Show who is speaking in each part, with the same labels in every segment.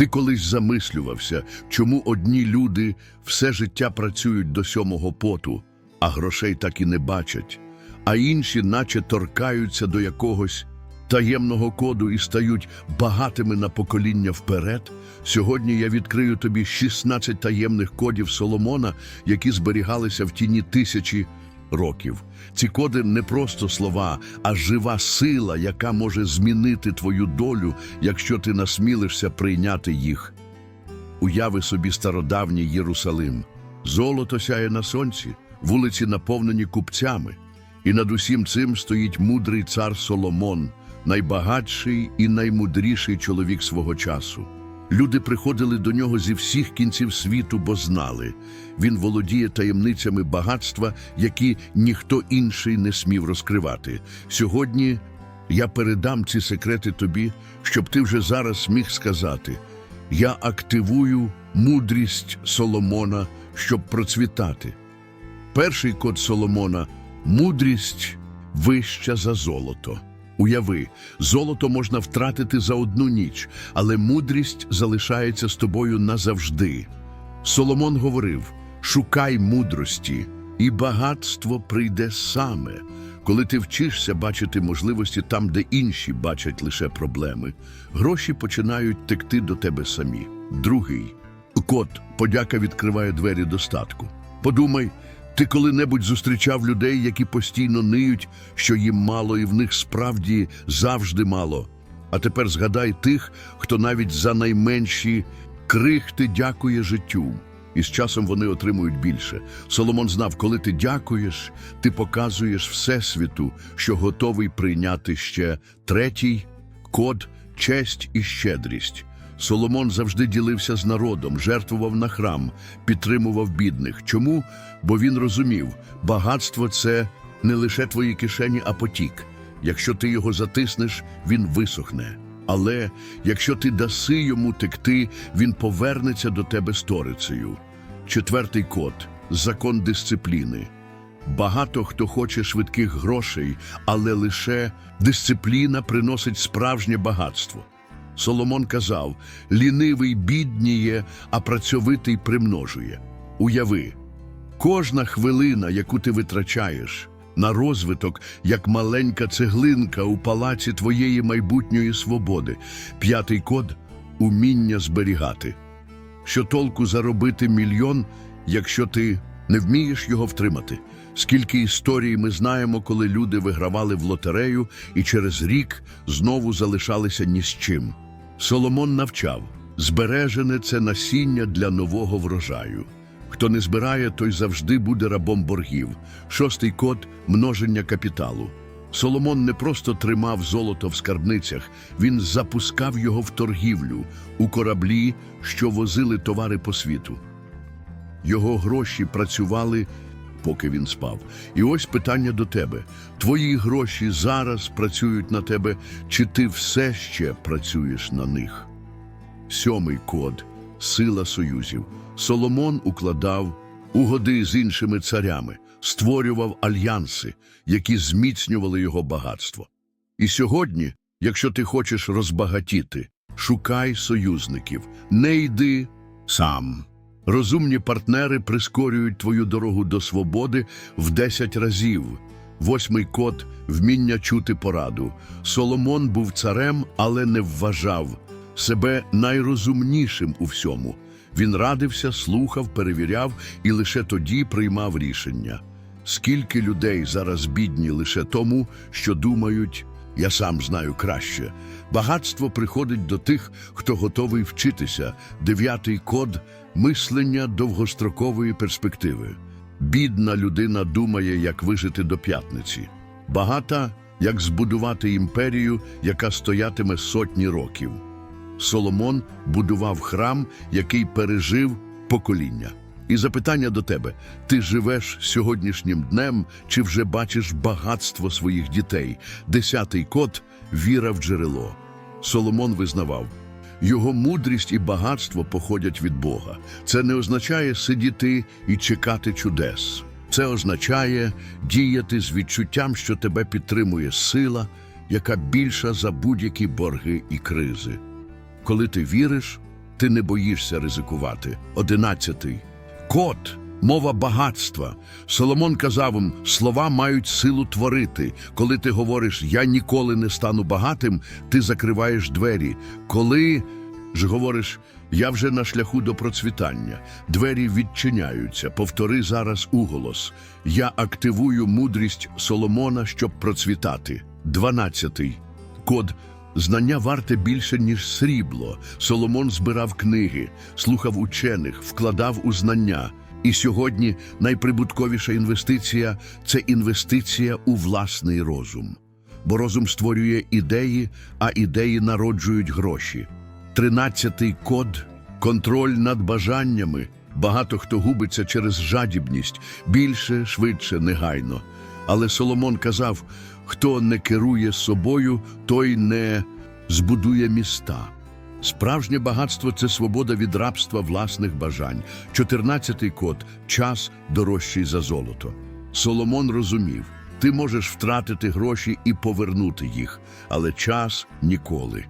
Speaker 1: Ти колись замислювався, чому одні люди все життя працюють до сьомого поту, а грошей так і не бачать, а інші, наче торкаються до якогось таємного коду і стають багатими на покоління вперед. Сьогодні я відкрию тобі 16 таємних кодів Соломона, які зберігалися в тіні тисячі років. Ці коди не просто слова, а жива сила, яка може змінити твою долю, якщо ти насмілишся прийняти їх. Уяви собі стародавній Єрусалим. Золото сяє на сонці, вулиці наповнені купцями. І над усім цим стоїть мудрий цар Соломон, найбагатший і наймудріший чоловік свого часу. Люди приходили до нього зі всіх кінців світу, бо знали. Він володіє таємницями багатства, які ніхто інший не смів розкривати. Сьогодні я передам ці секрети тобі, щоб ти вже зараз міг сказати: я активую мудрість Соломона, щоб процвітати. Перший код Соломона мудрість вища за золото. Уяви, золото можна втратити за одну ніч, але мудрість залишається з тобою назавжди. Соломон говорив: шукай мудрості, і багатство прийде саме, коли ти вчишся бачити можливості там, де інші бачать лише проблеми. Гроші починають текти до тебе самі. Другий код подяка відкриває двері достатку. Подумай, ти коли-небудь зустрічав людей, які постійно ниють, що їм мало, і в них справді завжди мало. А тепер згадай тих, хто навіть за найменші крихти дякує життю. І з часом вони отримують більше. Соломон знав, коли ти дякуєш, ти показуєш Всесвіту, що готовий прийняти ще третій код честь і щедрість. Соломон завжди ділився з народом, жертвував на храм, підтримував бідних. Чому? Бо він розумів, багатство це не лише твої кишені, а потік. Якщо ти його затиснеш, він висохне. Але якщо ти даси йому текти, він повернеться до тебе сторицею. Четвертий код закон дисципліни. Багато хто хоче швидких грошей, але лише дисципліна приносить справжнє багатство. Соломон казав: лінивий бідніє, а працьовитий примножує. Уяви, кожна хвилина, яку ти витрачаєш на розвиток, як маленька цеглинка у палаці твоєї майбутньої свободи. П'ятий код уміння зберігати. Що толку заробити мільйон, якщо ти не вмієш його втримати? Скільки історій ми знаємо, коли люди вигравали в лотерею і через рік знову залишалися ні з чим. Соломон навчав збережене це насіння для нового врожаю. Хто не збирає, той завжди буде рабом боргів. Шостий код множення капіталу. Соломон не просто тримав золото в скарбницях, він запускав його в торгівлю у кораблі, що возили товари по світу. Його гроші працювали, поки він спав. І ось питання до тебе: твої гроші зараз працюють на тебе, чи ти все ще працюєш на них? Сьомий код сила союзів. Соломон укладав угоди з іншими царями, створював альянси, які зміцнювали його багатство. І сьогодні, якщо ти хочеш розбагатіти, шукай союзників, не йди сам. Розумні партнери прискорюють твою дорогу до свободи в 10 разів. Восьмий код вміння чути пораду. Соломон був царем, але не вважав себе найрозумнішим у всьому. Він радився, слухав, перевіряв і лише тоді приймав рішення. Скільки людей зараз бідні лише тому, що думають, я сам знаю краще. Багатство приходить до тих, хто готовий вчитися. Дев'ятий код мислення довгострокової перспективи. Бідна людина думає, як вижити до п'ятниці. Багата, як збудувати імперію, яка стоятиме сотні років. Соломон будував храм, який пережив покоління. І запитання до тебе: ти живеш сьогоднішнім днем чи вже бачиш багатство своїх дітей? Десятий код віра в джерело. Соломон визнавав. Його мудрість і багатство походять від Бога. Це не означає сидіти і чекати чудес. Це означає діяти з відчуттям, що тебе підтримує сила, яка більша за будь-які борги і кризи. Коли ти віриш, ти не боїшся ризикувати. Одинадцятий. Кот, мова багатства. Соломон казав їм, слова мають силу творити. Коли ти говориш Я ніколи не стану багатим, ти закриваєш двері. Коли ж говориш Я вже на шляху до процвітання, двері відчиняються. Повтори зараз уголос. Я активую мудрість Соломона, щоб процвітати. Дванадцятий. Код Знання варте більше, ніж срібло. Соломон збирав книги, слухав учених, вкладав у знання. І сьогодні найприбутковіша інвестиція це інвестиція у власний розум. Бо розум створює ідеї, а ідеї народжують гроші. Тринадцятий код контроль над бажаннями. Багато хто губиться через жадібність більше, швидше, негайно. Але Соломон казав: хто не керує собою, той не збудує міста. Справжнє багатство це свобода від рабства власних бажань. Чотирнадцятий код час дорожчий за золото. Соломон розумів, ти можеш втратити гроші і повернути їх, але час ніколи.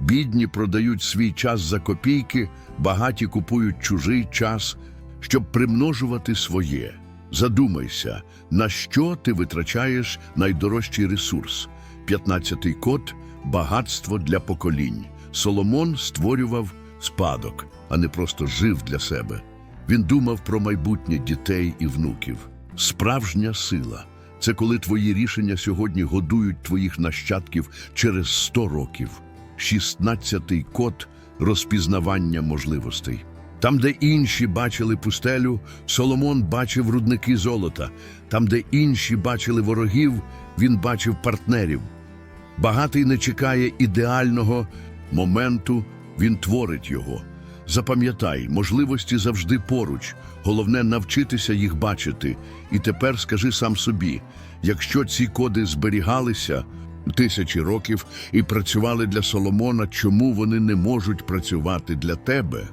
Speaker 1: Бідні продають свій час за копійки, багаті купують чужий час, щоб примножувати своє. Задумайся, на що ти витрачаєш найдорожчий ресурс. П'ятнадцятий код багатство для поколінь. Соломон створював спадок, а не просто жив для себе. Він думав про майбутнє дітей і внуків. Справжня сила це коли твої рішення сьогодні годують твоїх нащадків через сто років. Шістнадцятий код розпізнавання можливостей. Там, де інші бачили пустелю, Соломон бачив рудники золота. Там, де інші бачили ворогів, він бачив партнерів. Багатий не чекає ідеального моменту, він творить його. Запам'ятай, можливості завжди поруч, головне навчитися їх бачити. І тепер скажи сам собі: якщо ці коди зберігалися тисячі років і працювали для Соломона, чому вони не можуть працювати для тебе?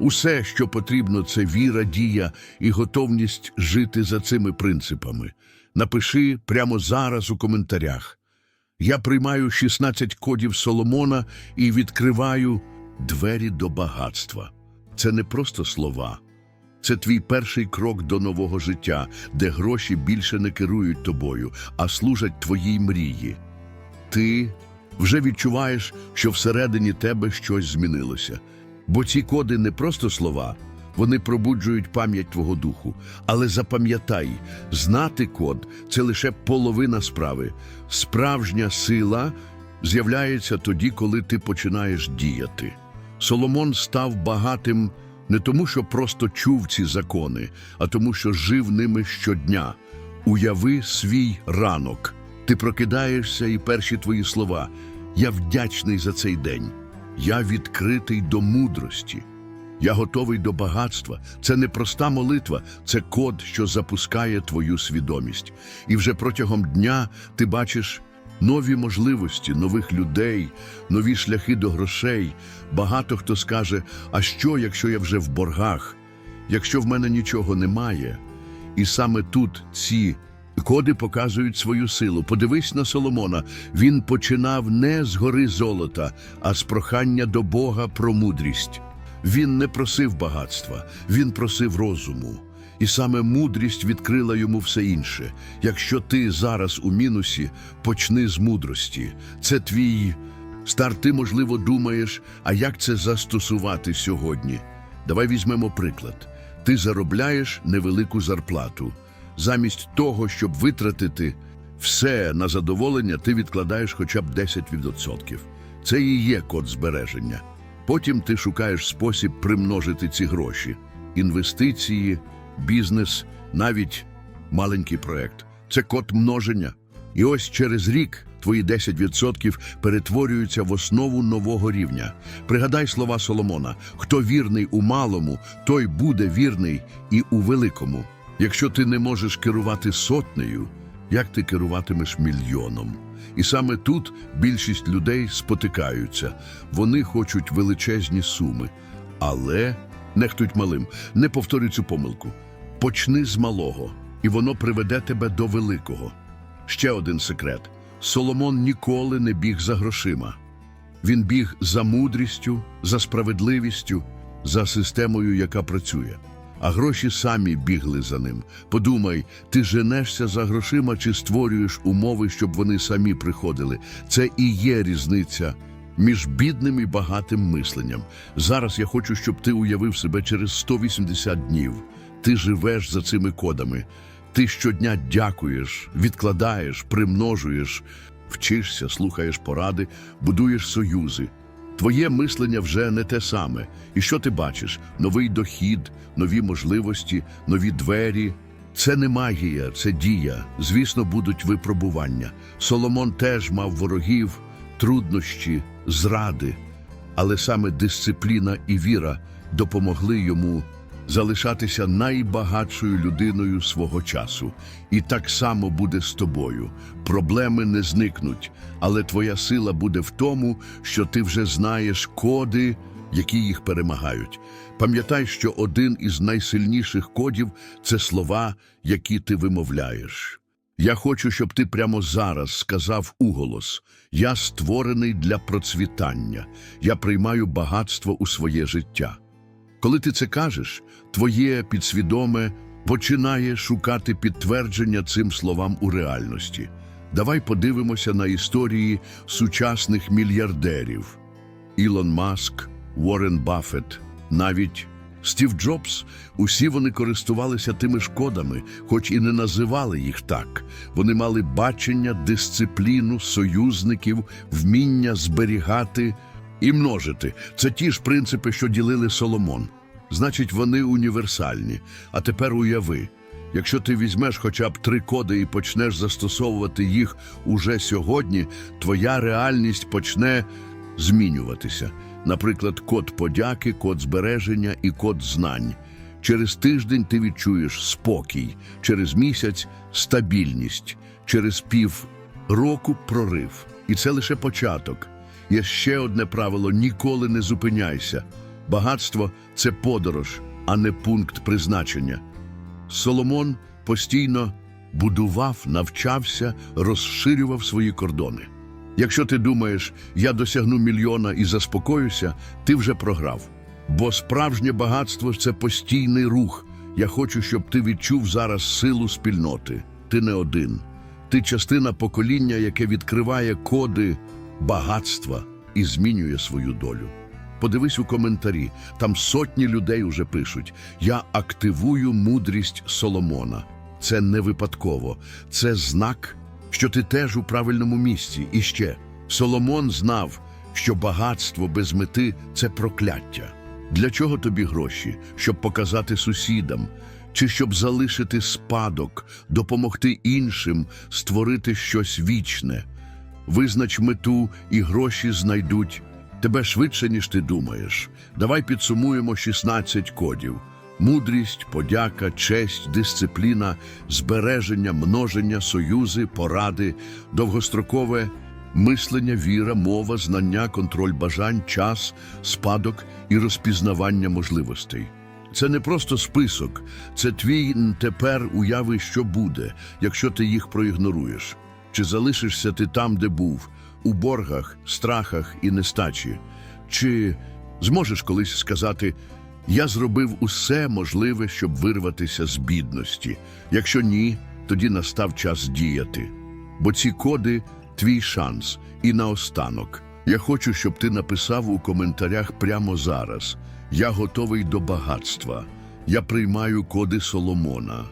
Speaker 1: Усе, що потрібно, це віра, дія і готовність жити за цими принципами. Напиши прямо зараз у коментарях. Я приймаю 16 кодів Соломона і відкриваю двері до багатства. Це не просто слова. Це твій перший крок до нового життя, де гроші більше не керують тобою, а служать твоїй мрії. Ти вже відчуваєш, що всередині тебе щось змінилося. Бо ці коди не просто слова, вони пробуджують пам'ять твого духу. Але запам'ятай, знати код це лише половина справи. Справжня сила з'являється тоді, коли ти починаєш діяти. Соломон став багатим не тому, що просто чув ці закони, а тому, що жив ними щодня. Уяви свій ранок. Ти прокидаєшся, і перші твої слова. Я вдячний за цей день. Я відкритий до мудрості. Я готовий до багатства. Це не проста молитва, це код, що запускає твою свідомість. І вже протягом дня ти бачиш нові можливості, нових людей, нові шляхи до грошей. Багато хто скаже: а що, якщо я вже в боргах, якщо в мене нічого немає? І саме тут ці коди показують свою силу. Подивись на Соломона. Він починав не з гори золота, а з прохання до Бога про мудрість. Він не просив багатства, він просив розуму. І саме мудрість відкрила йому все інше. Якщо ти зараз у мінусі, почни з мудрості. Це твій старт. Ти, можливо, думаєш, а як це застосувати сьогодні? Давай візьмемо приклад. Ти заробляєш невелику зарплату. Замість того, щоб витратити все на задоволення, ти відкладаєш хоча б 10%. Це і є код збереження. Потім ти шукаєш спосіб примножити ці гроші. Інвестиції, бізнес, навіть маленький проект. Це код множення. І ось через рік твої 10% перетворюються в основу нового рівня. Пригадай слова Соломона: хто вірний у малому, той буде вірний і у великому. Якщо ти не можеш керувати сотнею, як ти керуватимеш мільйоном? І саме тут більшість людей спотикаються. Вони хочуть величезні суми, але нехтують малим. Не повторюй цю помилку. Почни з малого, і воно приведе тебе до великого. Ще один секрет: Соломон ніколи не біг за грошима. Він біг за мудрістю, за справедливістю, за системою, яка працює. А гроші самі бігли за ним. Подумай, ти женешся за грошима чи створюєш умови, щоб вони самі приходили. Це і є різниця між бідним і багатим мисленням. Зараз я хочу, щоб ти уявив себе через 180 днів. Ти живеш за цими кодами. Ти щодня дякуєш, відкладаєш, примножуєш, вчишся, слухаєш поради, будуєш союзи. Твоє мислення вже не те саме. І що ти бачиш? Новий дохід, нові можливості, нові двері. Це не магія, це дія. Звісно, будуть випробування. Соломон теж мав ворогів, труднощі, зради. Але саме дисципліна і віра допомогли йому залишатися найбагатшою людиною свого часу. І так само буде з тобою. Проблеми не зникнуть, але твоя сила буде в тому, що ти вже знаєш коди, які їх перемагають. Пам'ятай, що один із найсильніших кодів це слова, які ти вимовляєш. Я хочу, щоб ти прямо зараз сказав уголос: Я створений для процвітання, я приймаю багатство у своє життя. Коли ти це кажеш, твоє підсвідоме починає шукати підтвердження цим словам у реальності. Давай подивимося на історії сучасних мільярдерів: Ілон Маск, Уоррен Баффет, навіть Стів Джобс. Усі вони користувалися тими ж кодами, хоч і не називали їх так. Вони мали бачення, дисципліну, союзників, вміння зберігати і множити. Це ті ж принципи, що ділили Соломон. Значить, вони універсальні. А тепер уяви, якщо ти візьмеш хоча б три коди і почнеш застосовувати їх уже сьогодні, твоя реальність почне змінюватися. Наприклад, код подяки, код збереження і код знань. Через тиждень ти відчуєш спокій, через місяць стабільність, через пів року прорив. І це лише початок. Є ще одне правило: ніколи не зупиняйся. Багатство це подорож, а не пункт призначення. Соломон постійно будував, навчався, розширював свої кордони. Якщо ти думаєш, я досягну мільйона і заспокоюся, ти вже програв. Бо справжнє багатство це постійний рух. Я хочу, щоб ти відчув зараз силу спільноти. Ти не один. Ти частина покоління, яке відкриває коди багатства і змінює свою долю. Подивись у коментарі, там сотні людей уже пишуть: Я активую мудрість Соломона. Це не випадково, це знак, що ти теж у правильному місці. І ще Соломон знав, що багатство без мети це прокляття. Для чого тобі гроші? Щоб показати сусідам, чи щоб залишити спадок, допомогти іншим, створити щось вічне. Визнач мету, і гроші знайдуть тебе швидше, ніж ти думаєш. Давай підсумуємо 16 кодів: мудрість, подяка, честь, дисципліна, збереження, множення, союзи, поради, довгострокове мислення, віра, мова, знання, контроль бажань, час, спадок і розпізнавання можливостей. Це не просто список, це твій тепер уяви, що буде, якщо ти їх проігноруєш. Чи залишишся ти там, де був, у боргах, страхах і нестачі? Чи зможеш колись сказати, я зробив усе можливе, щоб вирватися з бідності? Якщо ні, тоді настав час діяти. Бо ці коди твій шанс. І наостанок, я хочу, щоб ти написав у коментарях прямо зараз: Я готовий до багатства. Я приймаю коди Соломона.